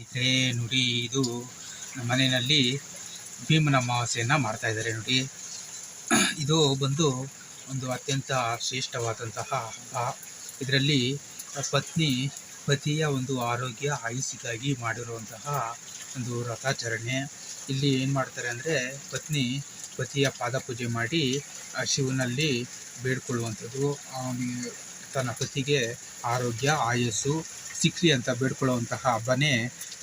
ಸ್ನೇಹಿತರೆ, ನೋಡಿ ಇದು ನಮ್ಮ ಮನೆಯಲ್ಲಿ ಭೀಮನ ಅಮಾವಾಸ್ಯೆಯನ್ನು ಮಾಡ್ತಾ ಇದ್ದಾರೆ, ನೋಡಿ. ಇದು ಬಂದು ಒಂದು ಅತ್ಯಂತ ಶ್ರೇಷ್ಠವಾದಂತಹ ಹಬ್ಬ. ಇದರಲ್ಲಿ ಪತ್ನಿ ಪತಿಯ ಒಂದು ಆರೋಗ್ಯ ಆಯುಸ್ಸಿಗಾಗಿ ಮಾಡಿರುವಂತಹ ಒಂದು ವ್ರತಾಚರಣೆ ಇಲ್ಲಿ ಏನು ಮಾಡ್ತಾರೆ ಅಂದರೆ, ಪತ್ನಿ ಪತಿಯ ಪಾದ ಪೂಜೆ ಮಾಡಿ ಶಿವನಲ್ಲಿ ಬೇಡ್ಕೊಳ್ಳುವಂಥದ್ದು. ತನ್ನ ಪತಿಗೆ ಆರೋಗ್ಯ, ಆಯಸ್ಸು ಸಿಕ್ಕಲಿ ಅಂತ ಬೇಡ್ಕೊಳ್ಳುವಂತಹ ಹಬ್ಬನೇ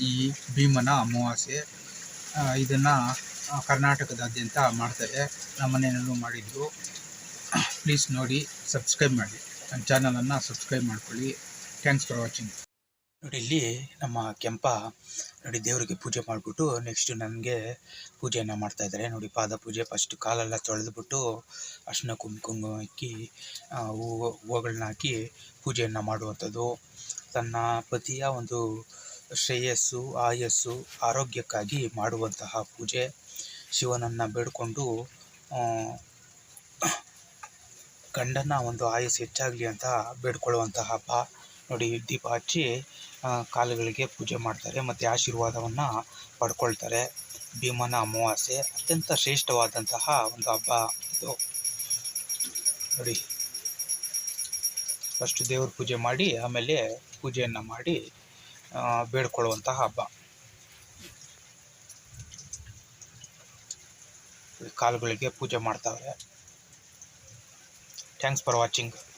ಈ ಭೀಮನ ಅಮಾವಾಸ್ಯೆ. ಇದನ್ನು ಕರ್ನಾಟಕದಾದ್ಯಂತ ಮಾಡ್ತಾರೆ. ನಮ್ಮ ಮನೆಯಲ್ಲೂ ಮಾಡಿದ್ದು. ಪ್ಲೀಸ್ ನೋಡಿ ಸಬ್ಸ್ಕ್ರೈಬ್ ಮಾಡಿ. ನನ್ನ ಚಾನಲನ್ನು ಸಬ್ಸ್ಕ್ರೈಬ್ ಮಾಡ್ಕೊಳ್ಳಿ. ಥ್ಯಾಂಕ್ಸ್ ಫಾರ್ ವಾಚಿಂಗ್ ನೋಡಿ, ಇಲ್ಲಿ ನಮ್ಮ ಕೆಂಪ ನೋಡಿ, ದೇವರಿಗೆ ಪೂಜೆ ಮಾಡಿಬಿಟ್ಟು ನೆಕ್ಸ್ಟ್ ನನಗೆ ಪೂಜೆಯನ್ನು ಮಾಡ್ತಾ ಇದ್ದಾರೆ. ನೋಡಿ, ಪಾದ ಪೂಜೆ ಫಸ್ಟ್ ಕಾಲೆಲ್ಲ ತೊಳೆದುಬಿಟ್ಟು ಅರ್ಶಿನ ಕುಂಕುಮ ಇಕ್ಕಿ ಹೂವು ಹೂವುಗಳನ್ನ ಹಾಕಿ ಪೂಜೆಯನ್ನು ಮಾಡುವಂಥದ್ದು. ತನ್ನ ಪತಿಯ ಒಂದು ಶ್ರೇಯಸ್ಸು, ಆಯಸ್ಸು, ಆರೋಗ್ಯಕ್ಕಾಗಿ ಮಾಡುವಂತಹ ಪೂಜೆ ಶಿವನನ್ನು ಬೇಡಿಕೊಂಡು ಗಂಡನ ಒಂದು ಆಯಸ್ಸು ಹೆಚ್ಚಾಗಲಿ ಅಂತ ಬೇಡ್ಕೊಳ್ಳುವಂತಹ ಹಬ್ಬ ನೋಡಿ, ದೀಪ ಹಚ್ಚಿ ಕಾಲುಗಳಿಗೆ ಪೂಜೆ ಮಾಡ್ತಾರೆ, ಮತ್ತು ಆಶೀರ್ವಾದವನ್ನು ಪಡ್ಕೊಳ್ತಾರೆ. ಭೀಮನ ಅಮಾವಾಸ್ಯೆ, ಅತ್ಯಂತ ಶ್ರೇಷ್ಠವಾದಂತಹ ಒಂದು ಹಬ್ಬ ಇದು. ನೋಡಿ. ಫಸ್ಟ್ ದೇವ್ರ ಪೂಜೆ ಮಾಡಿ, ಆಮೇಲೆ ಪೂಜೆಯನ್ನು ಮಾಡಿ ಬೇಡ್ಕೊಳ್ಳುವಂತಹ ಹಬ್ಬ. ಕಾಲುಗಳಿಗೆ ಪೂಜೆ ಮಾಡ್ತಾವೆ ಥ್ಯಾಂಕ್ಸ್ ಫಾರ್ ವಾಚಿಂಗ್